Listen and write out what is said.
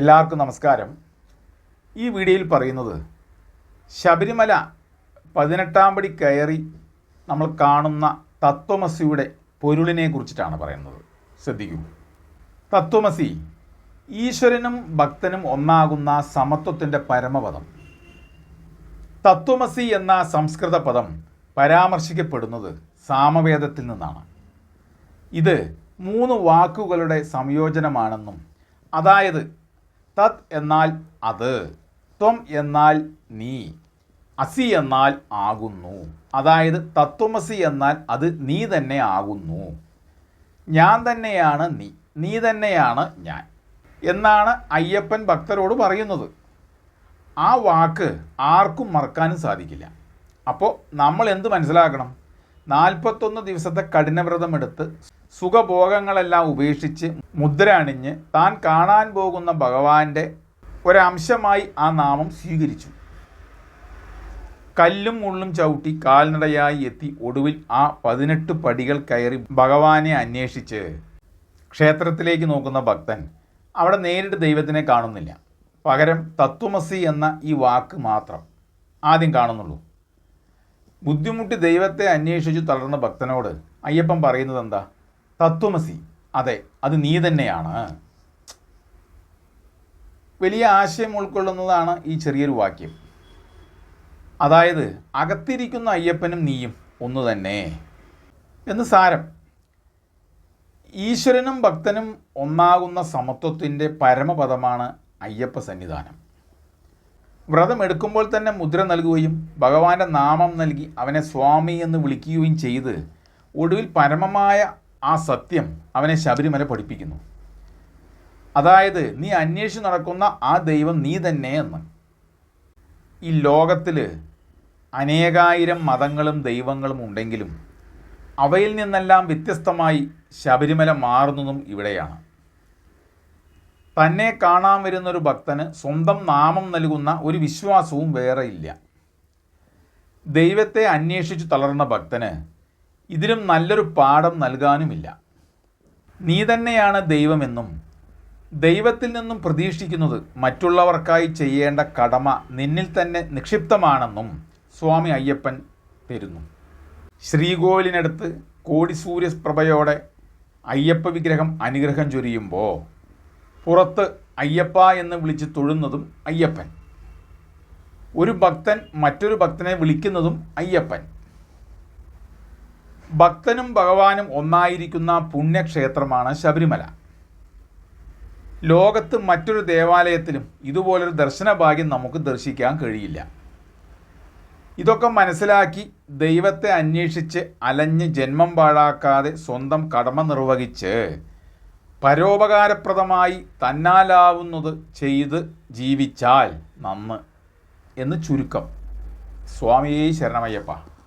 എല്ലാവർക്കും നമസ്കാരം. ഈ വീഡിയോയിൽ പറയുന്നത് ശബരിമല പതിനെട്ടാം പടി കയറി നമ്മൾ കാണുന്ന തത്വമസിയുടെ പൊരുളിനെ കുറിച്ചിട്ടാണ് പറയുന്നത്. ശ്രദ്ധിക്കൂ. തത്വമസി ഈശ്വരനും ഭക്തനും ഒന്നാകുന്ന സമത്വത്തിന്റെ പരമപദം. തത്വമസി എന്ന സംസ്കൃത പദം പരാമർശിക്കപ്പെടുന്നത് സാമവേദത്തിൽ നിന്നാണ്. ഇത് മൂന്ന് വാക്കുകളുടെ സംയോജനമാണെന്നും അതായത് തത് എന്നാൽ അത് ത്വം എന്നാൽ നീ അസി എന്നാൽ ആകുന്നു. അതായത് തത്വമസി എന്നാൽ അത് നീ തന്നെ ആകുന്നു. ഞാൻ തന്നെയാണ് നീ നീ തന്നെയാണ് ഞാൻ എന്നാണ് അയ്യപ്പൻ ഭക്തരോട് പറയുന്നത്. ആ വാക്ക് ആർക്കും മറക്കാനും സാധിക്കില്ല. അപ്പോൾ നമ്മൾ എന്ത് മനസ്സിലാക്കണം? നാൽപ്പത്തൊന്ന് ദിവസത്തെ കഠിനവ്രതം എടുത്ത് സുഖഭോഗങ്ങളെല്ലാം ഉപേക്ഷിച്ച് മുദ്ര അണിഞ്ഞ് താൻ കാണാൻ പോകുന്ന ഭഗവാന്റെ ഒരംശമായി ആ നാമം സ്വീകരിച്ചു. കല്ലും മുള്ളും ചവിട്ടി കാൽനടയായി എത്തി ഒടുവിൽ ആ പതിനെട്ട് പടികൾ കയറി ഭഗവാനെ അന്വേഷിച്ച് ക്ഷേത്രത്തിലേക്ക് നോക്കുന്ന ഭക്തൻ അവിടെ നേരിട്ട് ദൈവത്തിനെ കാണുന്നില്ല. പകരം തത്വമസി എന്ന ഈ വാക്ക് മാത്രം ആദ്യം കാണുന്നുള്ളൂ. ബുദ്ധിമുട്ടി ദൈവത്തെ അന്വേഷിച്ചു തളർന്ന ഭക്തനോട് അയ്യപ്പൻ പറയുന്നത് എന്താ തത്വമസി. അതെ അത് നീ തന്നെയാണ്. വലിയ ആശയം ഉൾക്കൊള്ളുന്നതാണ് ഈ ചെറിയൊരു വാക്യം. അതായത് അകത്തിരിക്കുന്ന അയ്യപ്പനും നീയും ഒന്നു തന്നെ. എന്ന് സാരം. ഈശ്വരനും ഭക്തനും ഒന്നാകുന്ന സമത്വത്തിന്റെ പരമപദമാണ് അയ്യപ്പ സന്നിധാനം. വ്രതം എടുക്കുമ്പോൾ തന്നെ മുദ്ര നൽകുകയും ഭഗവാന്റെ നാമം നൽകി അവനെ സ്വാമി എന്ന് വിളിക്കുകയും ചെയ്ത് ഒടുവിൽ പരമമായ ആ സത്യം അവനെ ശബരിമല പഠിപ്പിക്കുന്നു. അതായത് നീ അന്വേഷിച്ച് നടക്കുന്ന ആ ദൈവം നീ തന്നെ എന്ന്. ഈ ലോകത്തിൽ അനേകായിരം മതങ്ങളും ദൈവങ്ങളും ഉണ്ടെങ്കിലും അവയിൽ നിന്നെല്ലാം വ്യത്യസ്തമായി ശബരിമല മാറുന്നതും ഇവിടെയാണ്. തന്നെ കാണാൻ വരുന്നൊരു ഭക്തന് സ്വന്തം നാമം നൽകുന്ന ഒരു വിശ്വാസവും വേറെ ഇല്ല. ദൈവത്തെ അന്വേഷിച്ചു തളർന്ന ഭക്തന് ഇതിലും നല്ലൊരു പാഠം നൽകാനുമില്ല. നീ തന്നെയാണ് ദൈവമെന്നും ദൈവത്തിൽ നിന്നും പ്രതീക്ഷിക്കുന്നത് മറ്റുള്ളവർക്കായി ചെയ്യേണ്ട കടമ നിന്നിൽ തന്നെ നിക്ഷിപ്തമാണെന്നും സ്വാമി അയ്യപ്പൻ തരുന്നു. ശ്രീകോവിലിനടുത്ത് കോടി സൂര്യപ്രഭയോടെ അയ്യപ്പ വിഗ്രഹം അനുഗ്രഹം ചൊരിയുമ്പോൾ പുറത്ത് അയ്യപ്പ എന്ന് വിളിച്ച് തൊഴുന്നതും അയ്യപ്പൻ. ഒരു ഭക്തൻ മറ്റൊരു ഭക്തനെ വിളിക്കുന്നതും അയ്യപ്പൻ. ഭക്തനും ഭഗവാനും ഒന്നായിരിക്കുന്ന പുണ്യക്ഷേത്രമാണ് ശബരിമല. ലോകത്ത് മറ്റൊരു ദേവാലയത്തിലും ഇതുപോലൊരു ദർശന ഭാഗ്യം നമുക്ക് ദർശിക്കാൻ കഴിയില്ല. ഇതൊക്കെ മനസ്സിലാക്കി ദൈവത്തെ അന്വേഷിച്ച് അലഞ്ഞ് ജന്മം പാഴാക്കാതെ സ്വന്തം കടമ നിർവഹിച്ച് പരോപകാരപ്രദമായി തന്നാലാവുന്നത് ചെയ്ത് ജീവിച്ചാൽ നന്ന് എന്ന് ചുരുക്കം. സ്വാമിയെ ശരണമയ്യപ്പ.